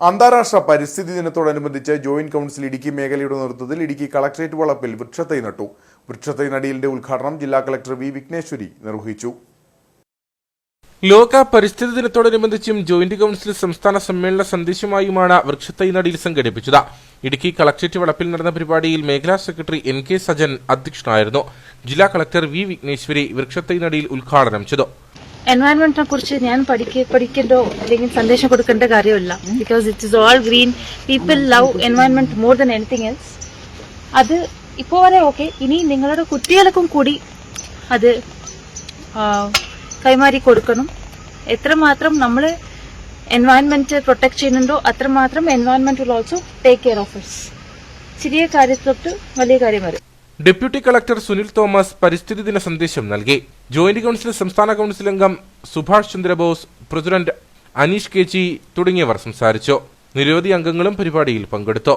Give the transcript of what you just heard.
അന്താരാഷ്ട്ര പരിസ്ഥിതി ദിനത്തോടനുബന്ധിച്ച് ജോയിന്റ് കൗൺസിൽ ഇടുക്കി മേഖലയുടെ നേതൃത്വത്തിൽ ഇടുക്കി കളക്ട്രേറ്റ് വളപ്പിൽ വൃക്ഷത്തൈ നട്ടു. വൃക്ഷത്തൈ നടീലിന്റെ ഉദ്ഘാടനം ജില്ലാ കളക്ടർ വി വിഘ്നേശ്വരി നിർവഹിച്ചു. ലോക പരിസ്ഥിതി ദിനത്തോടനുബന്ധിച്ചും ജോയിന്റ് കൌൺസിൽ സംസ്ഥാന സമ്മേളന സന്ദേശമായുമാണ് വൃക്ഷത്തൈ നടീൽ സംഘടിപ്പിച്ചത്. ഇടുക്കി കളക്ട്രേറ്റ് വളപ്പിൽ നടന്ന പരിപാടിയിൽ മേഖലാ സെക്രട്ടറി എൻ കെ സജൻ അധ്യക്ഷനായിരുന്നു. ജില്ലാ കളക്ടർ വി വിഘ്നേശ്വരി വൃക്ഷത്തൈ നടീൽ ഉദ്ഘാടനം ചെയ്തു. എൻവയൺമെന്റിനെ കുറിച്ച് ഞാൻ പഠിക്ക പഠിക്കണ്ടോ അല്ലെങ്കിൽ സന്ദേശം കൊടുക്കേണ്ട കാര്യമില്ല. Because it is all green people love environment more than anything else അത് ഇപ്പോൾ വരെ ഓക്കെ ഇനി നിങ്ങളുടെ കുട്ടികൾക്കും കൂടി അത് കൈമാറി കൊടുക്കണം. എത്രമാത്രം നമ്മൾ എൻവയൺമെന്റ് പ്രൊട്ടക്ട് ചെയ്യുന്നുണ്ടോ അത്രമാത്രം environment will also take care of its ചെറിയ കാര്യത്തൊട്ട് വലിയ കാര്യം വരെ. ഡെപ്യൂട്ടി കളക്ടർ സുനിൽ തോമസ് പരിസ്ഥിതി ദിന സന്ദേശം നൽകി. ജോയിന്റ് കൌൺസിൽ സംസ്ഥാന കൌൺസിൽ അംഗം Subhash Chandrabose president Aneesh K G തുടങ്ങിയവർ സംസാരിച്ചു. നിരവധി അംഗങ്ങളും പരിപാടിയിൽ പങ്കെടുത്തു.